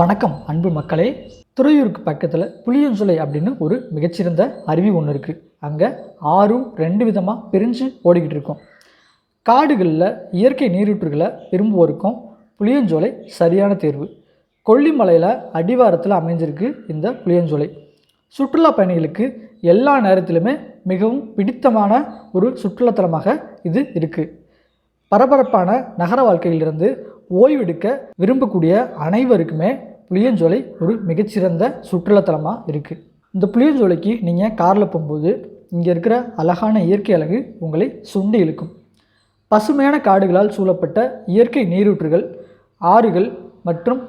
வணக்கம் அன்பு மக்களே. துறையூருக்கு பக்கத்தில் புளியஞ்சோலை அப்படின்னு ஒரு மிகச்சிறந்த அருவி ஒன்று இருக்குது அங்கே ஆறும் ரெண்டு விதமாக பிரிஞ்சு ஓடிக்கிட்டு இருக்கும். காடுகளில் இயற்கை நீரூற்றுகளை விரும்புவோருக்கும் புளியஞ்சோலை சரியான தேர்வு. கொல்லிமலையில் அடிவாரத்தில் அமைஞ்சிருக்கு இந்த புளியஞ்சோலை. சுற்றுலா பயணிகளுக்கு எல்லா நேரத்திலுமே மிகவும் பிடித்தமான ஒரு சுற்றுலாத்தலமாக இது இருக்குது பரபரப்பான நகர வாழ்க்கையிலிருந்து ஓய்வெடுக்க விரும்பக்கூடிய அனைவருக்குமே புளியஞ்சோலை ஒரு மிகச்சிறந்த சுற்றுலாத்தலமாக இருக்குது இந்த புளியஞ்சோலைக்கு நீங்கள் காரில் போகும்போது இங்கே இருக்கிற அழகான இயற்கை அழகு உங்களை சுண்டி இழுக்கும். பசுமையான காடுகளால் சூழப்பட்ட இயற்கை நீரூற்றுகள் ஆறுகள் மற்றும்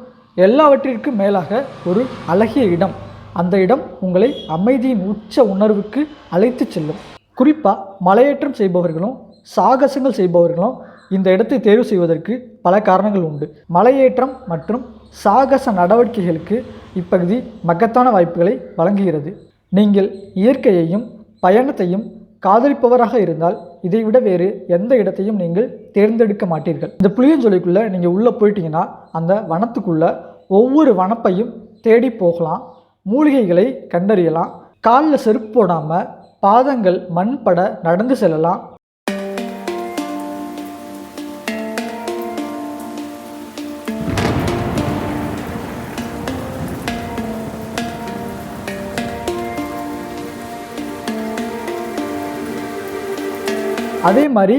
எல்லாவற்றிற்கும் மேலாக ஒரு அழகிய இடம். அந்த இடம் உங்களை அமைதியின் உச்ச உணர்வுக்கு அழைத்து செல்லும். குறிப்பாக மலையேற்றம் செய்பவர்களும் சாகசங்கள் செய்பவர்களும் இந்த இடத்தை தேர்வு செய்வதற்கு பல காரணங்கள் உண்டு. மலையேற்றம் மற்றும் சாகச நடவடிக்கைகளுக்கு இப்பகுதி மகத்தான வாய்ப்புகளை வழங்குகிறது. நீங்கள் இயற்கையையும் பயணத்தையும் காதலிப்பவராக இருந்தால் இதைவிட வேறு எந்த இடத்தையும் நீங்கள் தேர்ந்தெடுக்க மாட்டீர்கள். இந்த புளியஞ்சொலிக்குள்ளே நீங்கள் உள்ளே போயிட்டீங்கன்னா அந்த வனத்துக்குள்ளே ஒவ்வொரு வனப்பையும் தேடி போகலாம் மூலிகைகளை கண்டறியலாம் காலில் செருப்பு போடாமல் பாதங்கள் மண்பட நடந்து செல்லலாம் அதே மாதிரி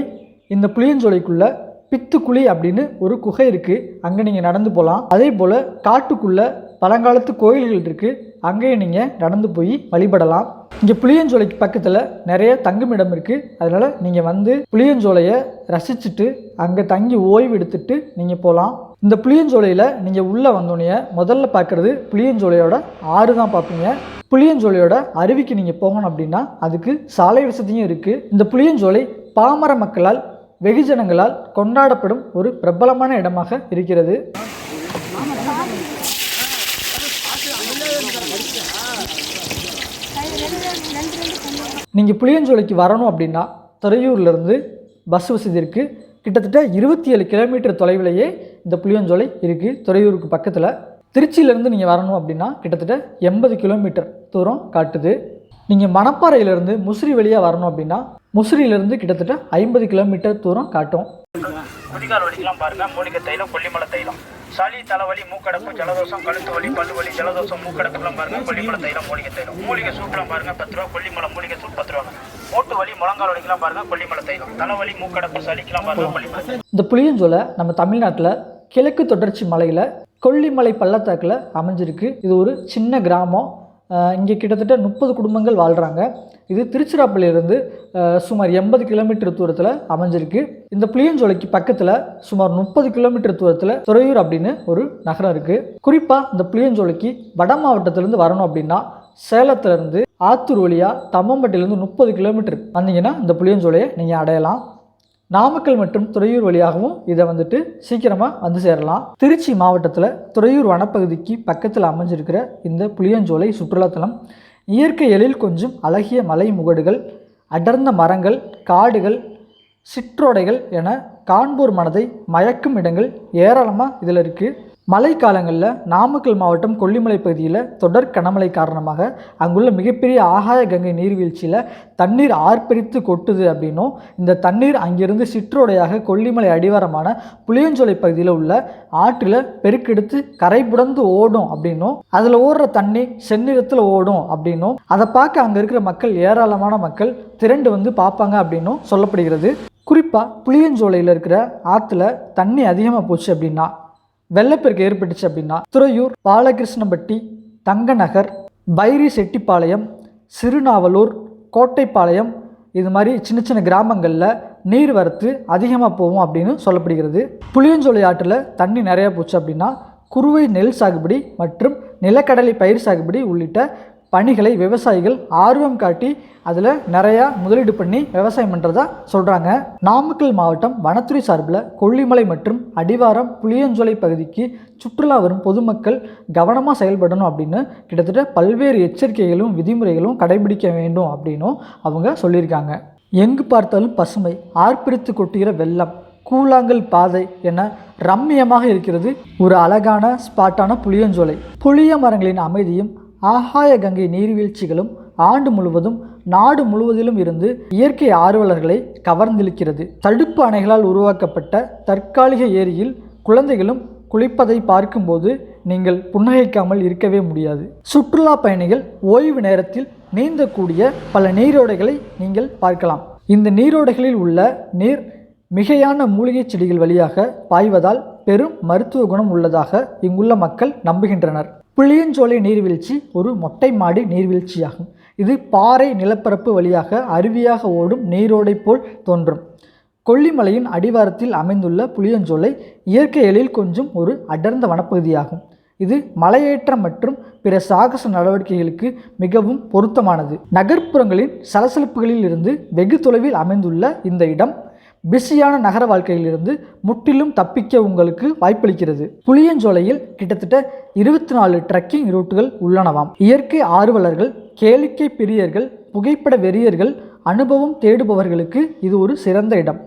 இந்த புளியஞ்சோலைக்குள்ளே பித்துக்குழி அப்படின்னு ஒரு குகை இருக்குது அங்கே நீங்கள் நடந்து போகலாம் அதே போல் காட்டுக்குள்ளே பழங்காலத்து கோயில்கள் இருக்குது அங்கேயும் நீங்கள் நடந்து போய் வழிபடலாம். இங்கே புளியஞ்சோலைக்கு பக்கத்தில் நிறைய தங்குமிடம் இருக்குது அதனால் நீங்கள் வந்து புளியஞ்சோலையை ரசிச்சுட்டு அங்கே தங்கி ஓய்வு எடுத்துட்டு நீங்கள் போகலாம் இந்த புளியஞ்சோலையில் நீங்கள் உள்ளே வந்தோடனே முதல்ல பார்க்குறது புளியஞ்சோலையோட ஆறு தான் பார்ப்பீங்க புளியஞ்சோலையோட அருவிக்கு நீங்கள் போகணும் அப்படின்னா அதுக்கு சாலை வசதியும் இருக்குது இந்த புளியஞ்சோலை பாமர மக்களால் வெகுஜனங்களால் கொண்டாடப்படும் ஒரு பிரபலமான இடமாக இருக்கிறது. நீங்கள் புளியஞ்சோலைக்கு வரணும் அப்படின்னா துறையூர்லேருந்து பஸ் வசதி இருக்குது கிட்டத்தட்ட இருபத்தி ஏழு கிலோமீட்டர் தொலைவிலேயே இந்த புளியஞ்சோலை இருக்குது துறையூருக்கு பக்கத்தில். திருச்சியிலேருந்து நீங்கள் வரணும் அப்படின்னா கிட்டத்தட்ட எண்பது கிலோமீட்டர் தூரம் காட்டுது. நீங்கள் மணப்பாறையிலேருந்து முசிறி வழியாக வரணும் அப்படின்னா முசிறியிலேருந்து கிட்டத்தட்ட ஐம்பது கிலோமீட்டர் தூரம் காட்டும். குதிகால் வலிக்கெல்லாம் பாருங்க. மூலிகை தைலம் கொல்லிமலை தைலம். சளி தலைவலி மூக்கடப்பு ஜலதோஷம் கழுத்து வலி பல்லு வலி ஜலதோஷம் மூக்கடப்புலாம் பாருங்க. கொல்லிமலை தைலம் மூலிகை தைலம். மூலிகை சூப்லாம் பாருங்க. பத்து ரூபா கொல்லிமலை மூலிகை சூப் பத்து ரூபா மூட்டு வலி முழங்கால் வலிக்கெல்லாம் பாருங்க. கொல்லிமலை தைலம். தலைவலி மூக்கடப்பு சளிக்கெல்லாம் பாருங்க. கொல்லிமலை. இந்த புளியஞ்சோலை நம்ம தமிழ்நாட்டில் கிழக்கு தொடர்ச்சி மலையில் கொல்லிமலை பள்ளத்தாக்கில் அமைஞ்சிருக்கு. இது ஒரு சின்ன கிராமம். இங்கே கிட்டத்தட்ட முப்பது குடும்பங்கள் வாழ்கிறாங்க இது திருச்சிராப்பள்ளியிலிருந்து சுமார் எண்பது கிலோமீட்டர் தூரத்தில் அமைஞ்சிருக்கு. இந்த புளியஞ்சோலைக்கு பக்கத்தில் சுமார் முப்பது கிலோமீட்டர் தூரத்தில் துறையூர் அப்படின்னு ஒரு நகரம் இருக்குது குறிப்பாக இந்த புளியஞ்சோலைக்கு வட மாவட்டத்திலேருந்து வரணும் அப்படின்னா சேலத்துலேருந்து ஆத்தூர் வழியாக தம்மம்பட்டிலேருந்து முப்பது கிலோமீட்டர். வந்தீங்கன்னா இந்த புளியஞ்சோலையை நீங்கள் அடையலாம். நாமக்கல் மற்றும் துறையூர் வழியாகவும் இதை வந்துட்டு சீக்கிரமாக வந்து சேரலாம். திருச்சி மாவட்டத்தில் துறையூர் வனப்பகுதிக்கு பக்கத்தில் அமைஞ்சிருக்கிற இந்த புளியஞ்சோலை சுற்றுலாத்தலம் இயற்கை எழில் கொஞ்சம் அழகிய மலை முகடுகள் அடர்ந்த மரங்கள் காடுகள் சிற்றோடைகள் என காண்போர் மனதை மயக்கும் இடங்கள் ஏராளமாக இதில் இருக்குது மழைக்காலங்களில் நாமக்கல் மாவட்டம் கொல்லிமலை பகுதியில் தொடர் கனமழை காரணமாக அங்குள்ள மிகப்பெரிய ஆகாய கங்கை நீர்வீழ்ச்சியில் தண்ணீர் ஆர்ப்பரித்து கொட்டுது அப்படின்னும் இந்த தண்ணீர் அங்கிருந்து சிற்றோடையாக கொல்லிமலை அடிவாரமான புளியஞ்சோலை பகுதியில் உள்ள ஆற்றில் பெருக்கெடுத்து கரை புடந்து ஓடும் அப்படின்னும் அதில் ஓடுற தண்ணி செந்நிறத்தில் ஓடும் அப்படின்னும் அதை பார்க்க அங்கே இருக்கிற மக்கள் ஏராளமான மக்கள் திரண்டு வந்து பார்ப்பாங்க அப்படின்னும் சொல்லப்படுகிறது. குறிப்பாக புளியஞ்சோலையில் இருக்கிற ஆற்றுல தண்ணி அதிகமாக போச்சு அப்படின்னா வெள்ளப்பெருக்கு ஏற்பட்டுச்சு அப்படின்னா துறையூர் பாலகிருஷ்ணம்பட்டி தங்கநகர் பைரி செட்டிப்பாளையம் சிறுநாவலூர் கோட்டைப்பாளையம் இது மாதிரி சின்ன சின்ன கிராமங்களில் நீர் வரத்து அதிகமாக போகும் அப்படின்னு சொல்லப்படுகிறது. புளியஞ்சோலை ஆற்றில் தண்ணி நிறையா போச்சு அப்படின்னா குறுவை நெல் சாகுபடி மற்றும் நிலக்கடலை பயிர் சாகுபடி உள்ளிட்ட பணிகளை விவசாயிகள் ஆர்வம் காட்டி அதில் நிறையா முதலீடு பண்ணி விவசாயம் பண்ணுறதா சொல்கிறாங்க நாமக்கல் மாவட்டம் வனத்துறை சார்பில் கொல்லிமலை மற்றும் அடிவாரம் புளியஞ்சோலை பகுதிக்கு சுற்றுலா வரும் பொதுமக்கள் கவனமாக செயல்படணும் அப்படின்னு கிட்டத்தட்ட பல்வேறு எச்சரிக்கைகளும் விதிமுறைகளும் கடைபிடிக்க வேண்டும் அப்படின்னும் அவங்க சொல்லியிருக்காங்க. எங்கு பார்த்தாலும் பசுமை ஆர்ப்பரித்து கொட்டுகிற வெள்ளம் கூழாங்கல் பாதை என ரம்மியமாக இருக்கிறது ஒரு அழகான ஸ்பாட்டான புளியஞ்சோலை. புளிய மரங்களின் அமைதியும் ஆகாய கங்கை நீர்வீழ்ச்சிகளும் ஆண்டு முழுவதும் நாடு முழுவதிலும் இருந்து இயற்கை ஆர்வலர்களை கவர்ந்திழுக்கிறது. தடுப்பு அணைகளால் உருவாக்கப்பட்ட தற்காலிக ஏரியில் குழந்தைகளும் குளிப்பதை பார்க்கும்போது நீங்கள் புன்னகைக்காமல் இருக்கவே முடியாது. சுற்றுலா பயணிகள் ஓய்வு நேரத்தில் நீந்தக்கூடிய பல நீரோடைகளை நீங்கள் பார்க்கலாம். இந்த நீரோடைகளில் உள்ள நீர் மிகையான மூலிகை செடிகள் வழியாக பாய்வதால் பெரும் மருத்துவ குணம் உள்ளதாக இங்குள்ள மக்கள் நம்புகின்றனர். புளியஞ்சோலை நீர்வீழ்ச்சி ஒரு மொட்டை மாடி நீர்வீழ்ச்சியாகும். இது பாறை நிலப்பரப்பு வழியாக அருவியாக ஓடும் நீரோடை போல் தோன்றும். கொல்லிமலையின் அடிவாரத்தில் அமைந்துள்ள புளியஞ்சோலை இயற்கை எழில் கொஞ்சம் ஒரு அடர்ந்த வனப்பகுதியாகும். இது மலையேற்றம் மற்றும் பிற சாகச நடவடிக்கைகளுக்கு மிகவும் பொருத்தமானது. நகர்ப்புறங்களின் சலசலப்புகளில் இருந்து வெகு தொலைவில் அமைந்துள்ள இந்த இடம் பிஸியான நகர வாழ்க்கையிலிருந்து முற்றிலும் தப்பிக்க உங்களுக்கு வாய்ப்பளிக்கிறது. புளியஞ்சோலையில் கிட்டத்தட்ட இருபத்தி நாலு ட்ரெக்கிங் ரூட்டுகள் உள்ளனவாம். இயற்கை ஆர்வலர்கள் கேளிக்கை பிரியர்கள் புகைப்பட வெறியர்கள் அனுபவம் தேடுபவர்களுக்கு இது ஒரு சிறந்த இடம்.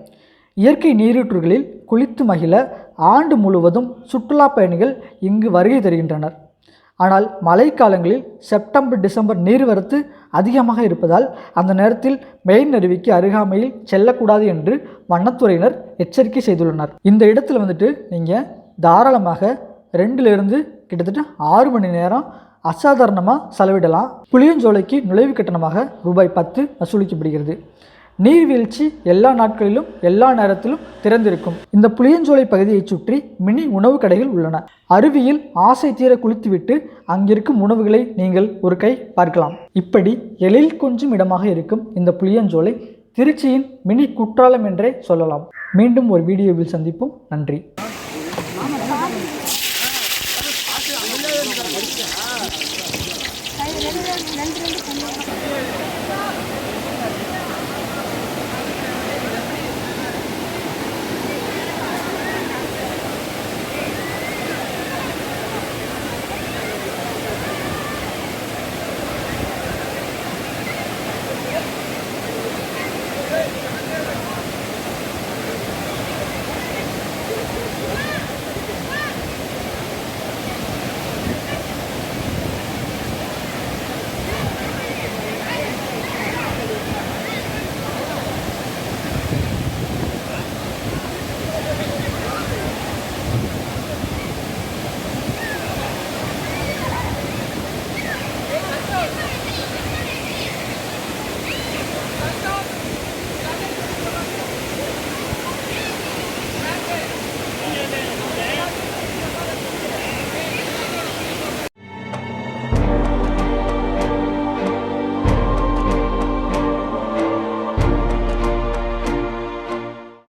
இயற்கை நீரூற்றுகளில் குளித்து மகிழ ஆண்டு முழுவதும் சுற்றுலா பயணிகள் இங்கு வருகை தருகின்றனர். ஆனால் மழைக்காலங்களில் செப்டம்பர் டிசம்பர் நீர்வரத்து அதிகமாக இருப்பதால் அந்த நேரத்தில் மெயின் அருவிக்கு அருகாமையில் செல்லக்கூடாது என்று வனத்துறையினர் எச்சரிக்கை செய்துள்ளனர். இந்த இடத்துல வந்துட்டு நீங்கள் தாராளமாக ரெண்டுலேருந்து கிட்டத்தட்ட ஆறு மணி நேரம் அசாதாரணமாக செலவிடலாம். புளியஞ்சோலைக்கு நுழைவு கட்டணமாக ரூபாய் பத்து வசூலிக்கப்படுகிறது. நீர்வீழ்ச்சி எல்லா நாட்களிலும் எல்லா நேரத்திலும் திறந்திருக்கும். இந்த புளியஞ்சோலை பகுதியைச் சுற்றி மினி உணவு கடைகள் உள்ளன. அருவியில் ஆசை தீர குளித்துவிட்டு அங்கிருக்கும் உணவுகளை நீங்கள் ஒரு கை பார்க்கலாம். இப்படி எழில் கொஞ்சம் இடமாக இருக்கும் இந்த புளியஞ்சோலை திருச்சியின் மினி குற்றாலம் என்றே சொல்லலாம். மீண்டும் ஒரு வீடியோவில் சந்திப்போம். நன்றி.